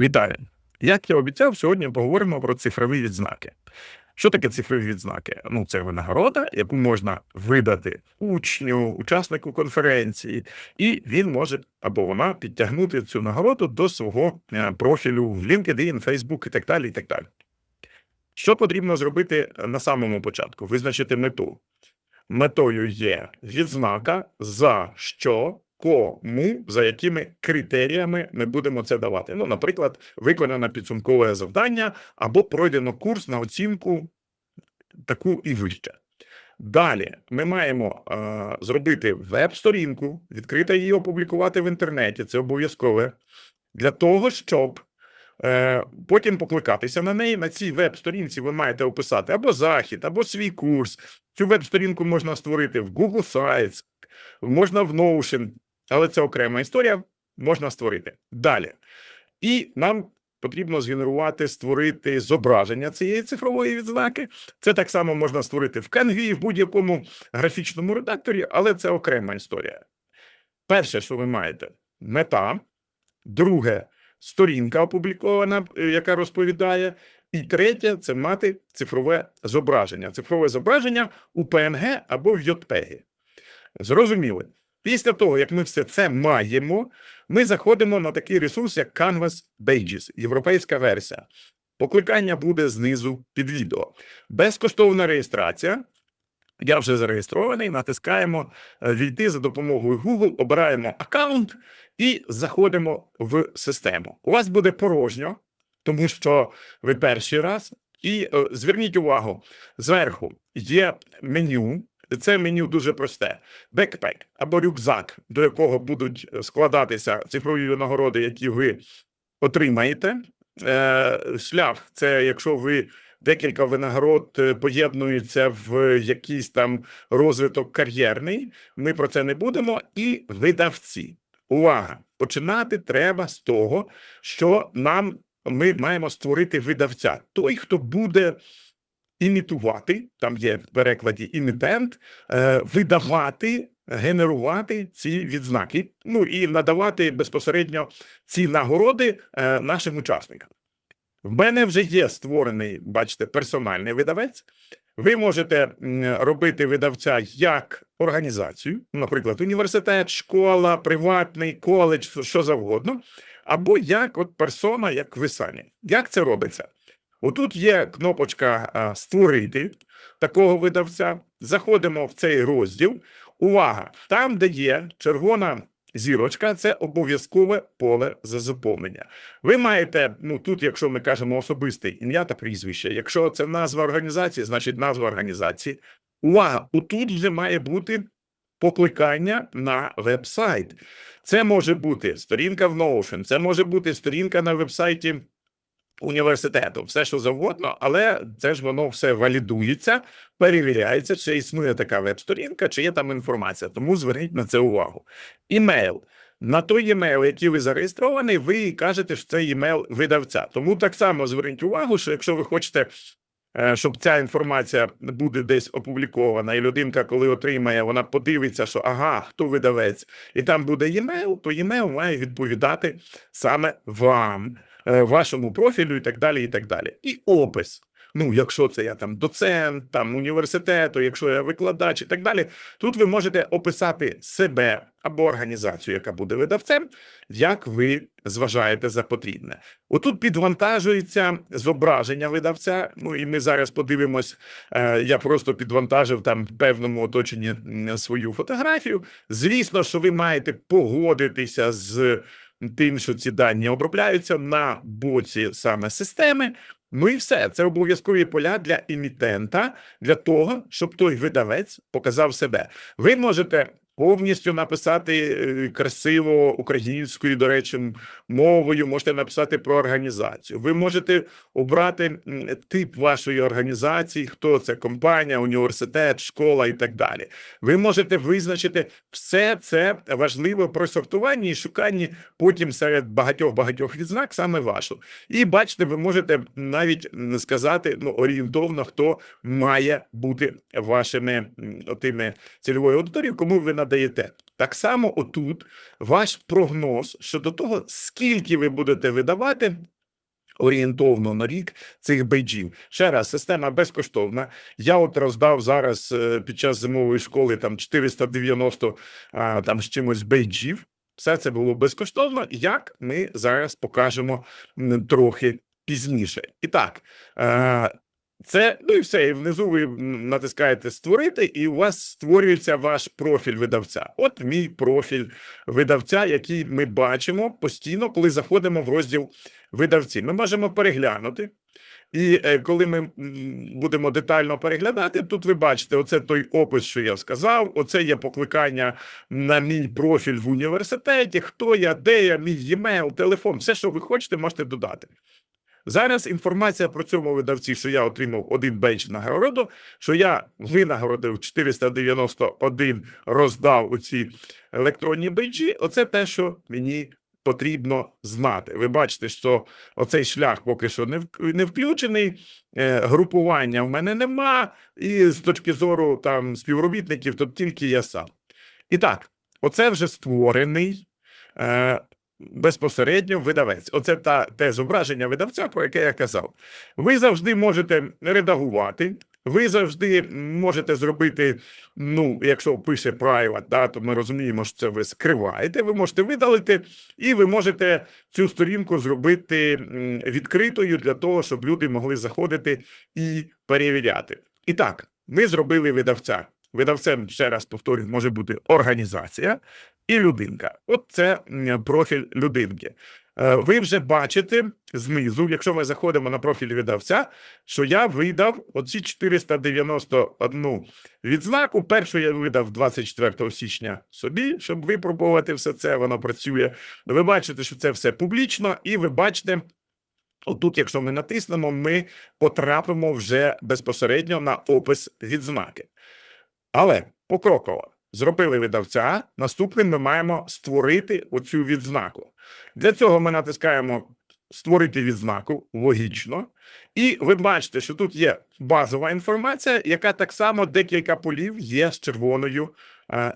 Вітаю! Як я обіцяв, сьогодні поговоримо про цифрові відзнаки. Що таке цифрові відзнаки? Ну, це винагорода, яку можна видати учню, учаснику конференції, і він може або вона підтягнути цю нагороду до свого е, профілю в LinkedIn, Facebook і так далі. і так далі. Що потрібно зробити на самому початку? Визначити мету. Метою є відзнака, за що, кому, за якими критеріями ми будемо це давати. Ну, наприклад, виконано підсумкове завдання або пройдено курс на оцінку таку і вище. Далі ми маємо е, зробити веб-сторінку, відкрити її опублікувати в інтернеті. Це обов'язкове для того, щоб е, потім покликатися на неї. На цій веб-сторінці ви маєте описати або захід, або свій курс. Цю веб-сторінку можна створити в Google Sites, можна в Notion, але це окрема історія, можна створити. Далі. І нам потрібно згенерувати, створити зображення цієї цифрової відзнаки. Це так само можна створити в Canva, в будь-якому графічному редакторі, але це окрема історія. Перше, що ви маєте, мета. Друге, сторінка опублікована, е, яка розповідає. І третє це мати цифрове зображення. Цифрове зображення у PNG або в JPEG. Зрозуміли. Після того, як ми все це маємо, ми заходимо на такий ресурс, як Canvas Pages, європейська версія. Покликання буде знизу під відео. Безкоштовна реєстрація. Я вже зареєстрований, натискаємо е, війти за допомогою Google, обираємо аккаунт і заходимо в систему. У вас буде порожньо, тому що ви перший раз. І е, зверніть увагу, зверху є меню. Це меню дуже просте: бекпек або рюкзак, до якого будуть складатися цифрові винагороди, які ви отримаєте. Е, шлях це якщо ви декілька винагород е, поєднуються в якийсь там розвиток кар'єрний. Ми про це не будемо. І видавці. Увага! Починати треба з того, що нам ми маємо створити видавця. Той, хто буде імітувати, там є в перекладі імітент, е, видавати, генерувати ці відзнаки, ну і надавати безпосередньо ці нагороди е, нашим учасникам. В мене вже є створений, бачите, персональний видавець. Ви можете робити видавця як організацію, наприклад, університет, школа, приватний коледж, що завгодно, або як от персона, як ви самі. Як це робиться? Отут є кнопочка Створити такого видавця. Заходимо в цей розділ. Увага! Там, де є червона зірочка, це обов'язкове поле за заповнення. Ви маєте, ну тут, якщо ми кажемо особисте ім'я та прізвище, якщо це назва організації, значить назва організації. Увага! Отут вже має бути покликання на веб-сайт. Це може бути сторінка в Notion, це може бути сторінка на веб-сайті університету, все що завгодно, але це ж воно все валідується, перевіряється, чи існує така веб-сторінка, чи є там інформація. Тому зверніть на це увагу. Імейл. На той імейл, який ви зареєстрований, ви кажете, що це імейл видавця. Тому так само зверніть увагу, що якщо ви хочете. е, Щоб ця інформація буде десь опублікована, і людинка, коли отримає, вона подивиться, що ага, хто видавець, і там буде імейл, то імейл має відповідати саме вам вашому профілю і так далі. І так далі. І опис. Ну, якщо це я там доцент, там університету, якщо я викладач і так далі, тут ви можете описати себе або організацію, яка буде видавцем, як ви зважаєте за потрібне. Отут підвантажується зображення видавця. Ну і ми зараз подивимось. е, Я просто підвантажив там в певному оточенні свою фотографію. Звісно, що ви маєте погодитися з тим, що ці дані обробляються на боці саме системи. Ну і все, це обов'язкові поля для емітента, для того, щоб той видавець показав себе. Ви можете повністю написати е, красиво українською, до речі, мовою, можете написати про організацію. Ви можете обрати тип вашої організації, хто це компанія, університет, школа і так далі. Ви можете визначити все це важливо при сортуванні і шуканні потім серед багатьох багатьох відзнак саме вашу. І бачите, ви можете навіть сказати ну орієнтовно, хто має бути вашими м, отими цільовою аудиторією, кому ви надаєте Так само отут ваш прогноз щодо того, скільки ви будете видавати орієнтовно на рік цих бейджів. Ще раз, система безкоштовна. Я от роздав зараз е, під час зимової школи там 490 а, там з чимось бейджів. Все це було безкоштовно, як ми зараз покажемо трохи пізніше. І так, е, це ну і все. І внизу ви натискаєте створити, і у вас створюється ваш профіль видавця. От мій профіль видавця, який ми бачимо постійно, коли заходимо в розділ видавці. Ми можемо переглянути. І е, коли ми будемо детально переглядати, тут ви бачите, оце той опис, що я сказав. Оце є покликання на мій профіль в університеті. Хто я, де я, мій емейл, телефон, все, що ви хочете, можете додати. Зараз інформація про цьому видавці, що я отримав один бейдж нагороду, що я винагородив 491, роздав у ці електронні бейджі. Оце те, що мені потрібно знати. Ви бачите, що оцей шлях поки що не не включений. е, Групування в мене нема, і з точки зору там співробітників, то тільки я сам. І так, оце вже створений е, безпосередньо видавець. Оце та те зображення видавця, про яке я казав. Ви завжди можете редагувати. Ви завжди можете зробити, ну, якщо пише private, да, то ми розуміємо, що це ви скриваєте. Ви можете видалити, і ви можете цю сторінку зробити відкритою для того, щоб люди могли заходити і перевіряти. І так, ми зробили видавця. Видавцем, ще раз повторюю, може бути організація і людинка. От це профіль людинки. Е, Ви вже бачите знизу, якщо ми заходимо на профіль видавця, що я видав оці 491 відзнаку. Першу я видав 24 січня собі, щоб випробувати все це. Воно працює. Ви бачите, що це все публічно, і ви бачите. Отут, якщо ми натиснемо, ми потрапимо вже безпосередньо на опис відзнаки. Але покроково зробили видавця. Наступним ми маємо створити оцю відзнаку. Для цього ми натискаємо створити відзнаку логічно. І ви бачите, що тут є базова інформація, яка так само декілька полів є з червоною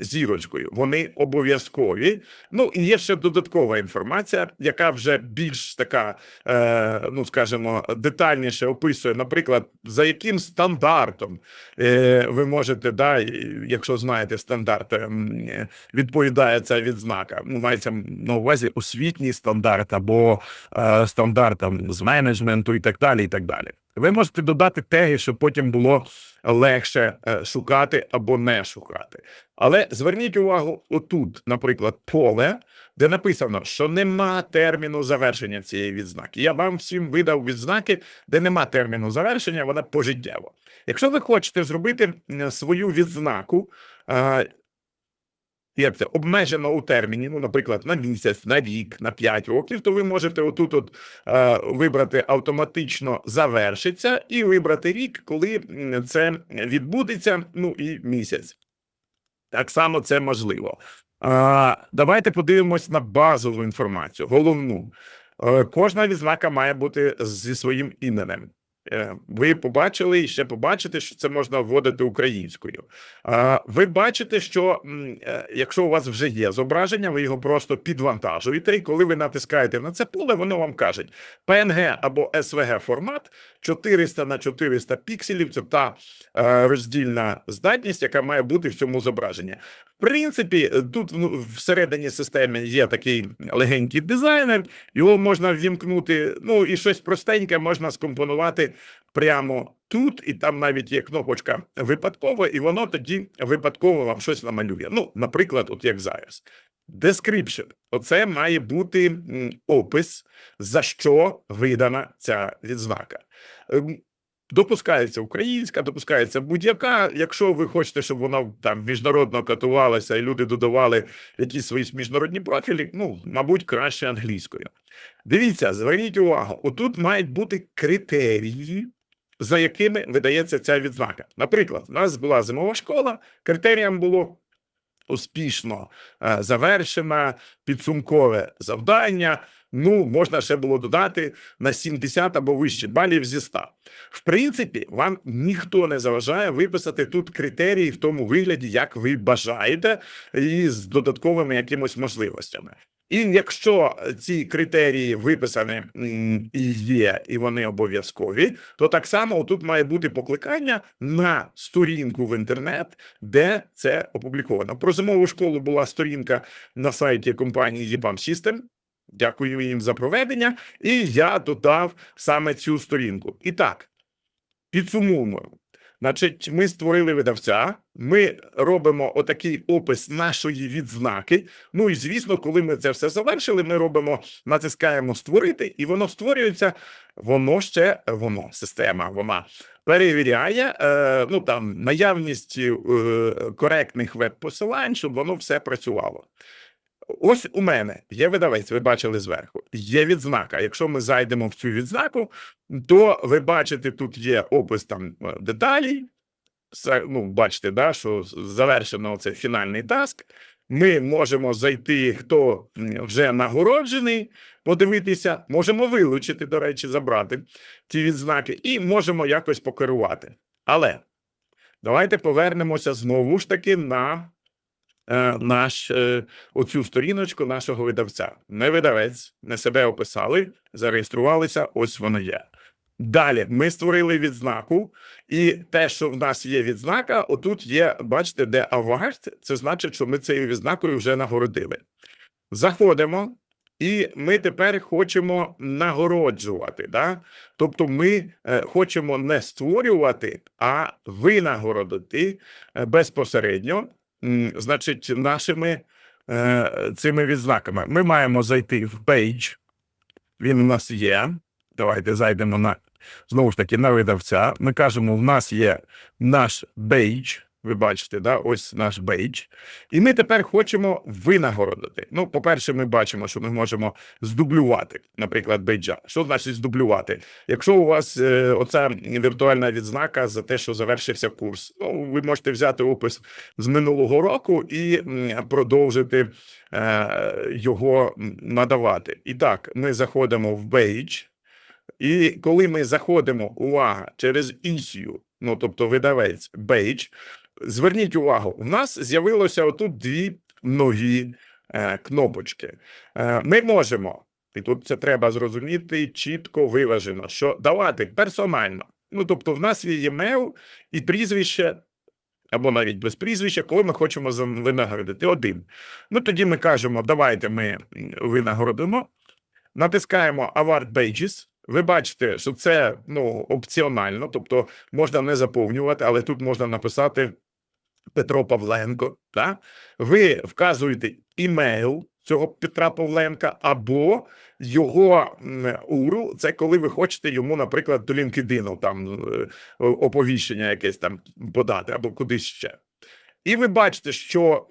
зірочкою. Вони обов'язкові. Ну і є ще додаткова інформація, яка вже більш така, е, ну скажімо, детальніше описує, наприклад, за яким стандартом е, ви можете, да, якщо знаєте стандарт, ем, відповідає ця відзнака. Ну, мається на увазі освітній стандарт або е, стандарт там, з менеджменту і так далі. і так далі. Ви можете додати теги, щоб потім було легше е, шукати або не шукати. Але зверніть увагу, отут, наприклад, поле, де написано, що нема терміну завершення цієї відзнаки. Я вам всім видав відзнаки, де нема терміну завершення, вона пожиттєво. Якщо ви хочете зробити свою відзнаку, е, як це обмежено у терміні, ну, наприклад, на місяць, на рік, на 5 років, то ви можете отут от, е, вибрати автоматично завершиться і вибрати рік, коли це відбудеться, ну і місяць. Так само це можливо. А, давайте подивимось на базову інформацію, головну. Е, кожна відзнака має бути зі своїм іменем. Е, Ви побачили і ще побачите, що це можна вводити українською. Ви бачите, що е, якщо у вас вже є зображення, ви його просто підвантажуєте, і коли ви натискаєте на це поле, воно вам каже PNG або SVG формат 400 на 400 пікселів. Це та е, роздільна здатність, яка має бути в цьому зображенні. В принципі, тут ну, всередині системи є такий легенький дизайнер, його можна ввімкнути, ну і щось простеньке можна скомпонувати прямо тут, і там навіть є кнопочка випадково, і воно тоді випадково вам щось намалює. Ну, наприклад, от як зараз. Description. Оце має бути опис, за що видана ця відзнака. Ем, Допускається українська, допускається будь-яка. Якщо ви хочете, щоб вона там міжнародно катувалася і люди додавали якісь свої міжнародні профілі, ну, мабуть, краще англійською. Дивіться, зверніть увагу, отут мають бути критерії, за якими видається ця відзнака. Наприклад, у нас була зимова школа, критерієм було успішно завершена підсумкове завдання, ну можна ще було додати на 70 або вище балів зі 100. В принципі, вам ніхто не заважає виписати тут критерії в тому вигляді, як ви бажаєте, і з додатковими якимось можливостями. І якщо ці критерії виписані і є, і вони обов'язкові, то так само тут має бути покликання на сторінку в інтернет, де це опубліковано. Про зимову школу була сторінка на сайті компанії EPAM System. Дякую їм за проведення, і я додав саме цю сторінку. І так, підсумуємо. Значить, ми створили видавця, ми робимо отакий опис нашої відзнаки. Ну і звісно, коли ми це все завершили, ми робимо, натискаємо створити, і воно створюється. Воно ще воно, система, вона перевіряє е, ну там наявність е, коректних веб-посилань, щоб воно все працювало. Ось у мене є видавець, ви бачили зверху. Є відзнака. Якщо ми зайдемо в цю відзнаку, то ви бачите, тут є опис там е, деталей. Ну, бачите, да, що завершено це фінальний таск. Ми можемо зайти, хто вже нагороджений, подивитися, можемо вилучити, до речі, забрати ці відзнаки, і можемо якось покерувати. Але давайте повернемося знову ж таки на наш, е, оцю сторіночку нашого видавця. Не видавець, не себе описали, зареєструвалися, ось воно є. Далі ми створили відзнаку, і те, що в нас є відзнака, отут є, бачите, де award, це значить, що ми цією відзнакою вже нагородили. Заходимо, і ми тепер хочемо нагороджувати. Да? Тобто ми е, хочемо не створювати, а винагородити е, безпосередньо, значить, нашими е, цими відзнаками. Ми маємо зайти в пейдж. Він у нас є. Давайте зайдемо на знову ж таки на видавця. Ми кажемо, в нас є наш бейдж. Ви бачите, да? ось наш бейдж. І ми тепер хочемо винагородити. Ну, по-перше, ми бачимо, що ми можемо здублювати, наприклад, бейджа. Що значить здублювати? Якщо у вас е, оця віртуальна відзнака за те, що завершився курс, ну, ви можете взяти опис з минулого року і продовжити е, його надавати. І так, ми заходимо в бейдж. І коли ми заходимо, увага, через issue, ну тобто видавець бейдж, зверніть увагу, у нас з'явилося отут дві нові е, кнопочки. Е, ми можемо, і тут це треба зрозуміти чітко виважено, що давати персонально. Ну, тобто, в нас є емейл і прізвище. Або навіть без прізвища, коли ми хочемо винагородити один. Ну тоді ми кажемо, давайте ми винагородимо, натискаємо Award Pages. Ви бачите, що це ну, опціонально, тобто можна не заповнювати, але тут можна написати Петро Павленко. Да? Ви вказуєте імейл цього Петра Павленка або його URL, це коли ви хочете йому, наприклад, до LinkedIn там е, оповіщення якесь там подати або кудись ще. І ви бачите, що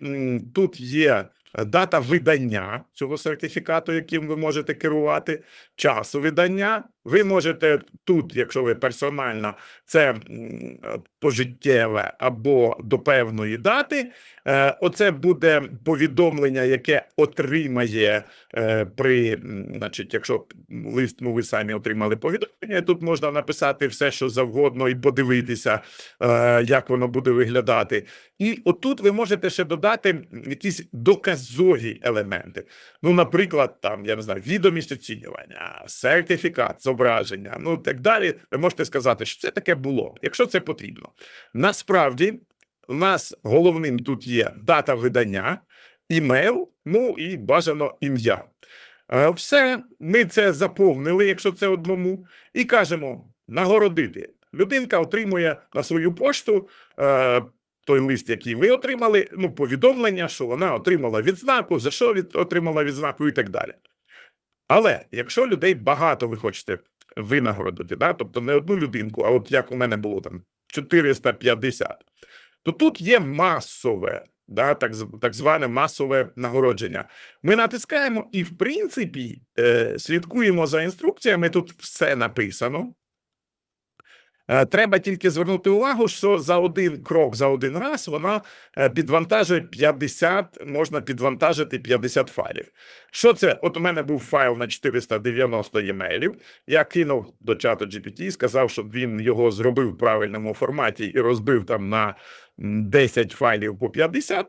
тут є дата видання цього сертифікату, яким ви можете керувати, часу видання. Ви можете тут, якщо ви персонально, це пожиттєве або до певної дати. Е, Оце буде повідомлення, яке отримає е, при, значить, якщо лист, ну ви самі отримали повідомлення, тут можна написати все, що завгодно, і подивитися, е, як воно буде виглядати. І отут ви можете ще додати якісь доказові елементи. Ну, наприклад, там, я не знаю, відомість оцінювання, сертифікат, зображення, ну так далі. Ви можете сказати, що це таке було, якщо це потрібно. Насправді, у нас головним тут є дата видання, імейл, ну і бажано ім'я. Е, Все, ми це заповнили, якщо це одному, і кажемо нагородити. Людинка отримує на свою пошту е, той лист, який ви отримали, ну, повідомлення, що вона отримала відзнаку, за що від, отримала відзнаку і так далі. Але якщо людей багато ви хочете винагородити, да? тобто не одну людинку, а от як у мене було там 450, то тут є масове, да, так, так зване масове нагородження. Ми натискаємо і, в принципі, е, слідкуємо за інструкціями. Тут все написано. Е, Треба тільки звернути увагу, що за один крок, за один раз вона е, підвантажує 50, можна підвантажити 50 файлів. Що це? От у мене був файл на 490 емейлів. Я кинув до чату GPT, сказав, щоб він його зробив в правильному форматі і розбив там на 10 файлів по 50.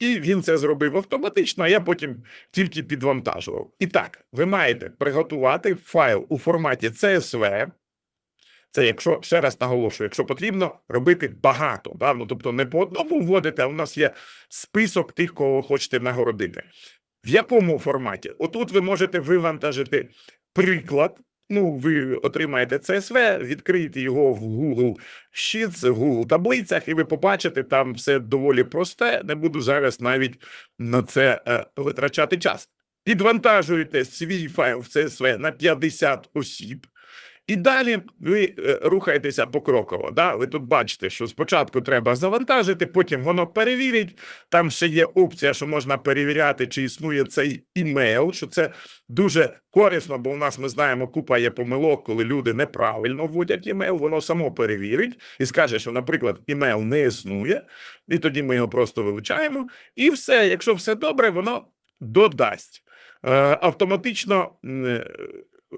І він це зробив автоматично, а я потім тільки підвантажував. І так, ви маєте приготувати файл у форматі CSV. Це якщо ще раз наголошую, якщо потрібно робити багато, да? ну, тобто не по одному вводити, а у нас є список тих, кого ви хочете нагородити. В якому форматі? Отут ви можете вивантажити приклад. Ну, ви отримаєте CSV, відкриєте його в Google Sheets, в Google таблицях, і ви побачите, там все доволі просте. Не буду зараз навіть на це е, витрачати час. Підвантажуєте свій файл в CSV на 50 осіб. І далі ви е, рухаєтеся покроково. Да? Ви тут бачите, що спочатку треба завантажити, потім воно перевірить. Там ще є опція, що можна перевіряти, чи існує цей імейл, що це дуже корисно, бо у нас ми знаємо, купа є помилок, коли люди неправильно вводять імейл, воно само перевірить і скаже, що, наприклад, імейл не існує, і тоді ми його просто вилучаємо. І все, якщо все добре, воно додасть. Е, автоматично е,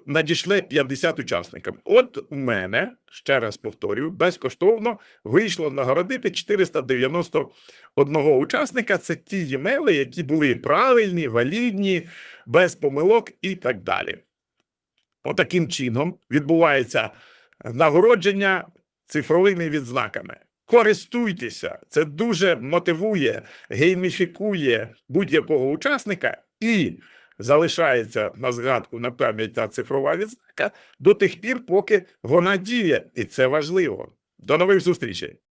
надійшли 50 учасникам. От у мене, ще раз повторюю, безкоштовно вийшло нагородити 491 учасника. Це ті емейли, які були правильні, валідні, без помилок і так далі. Отаким чином відбувається нагородження цифровими відзнаками. Користуйтеся, це дуже мотивує, гейміфікує будь-якого учасника і залишається на згадку на пам'ять та цифрова відзнака до тих пір, поки вона діє, і це важливо. До нових зустрічей!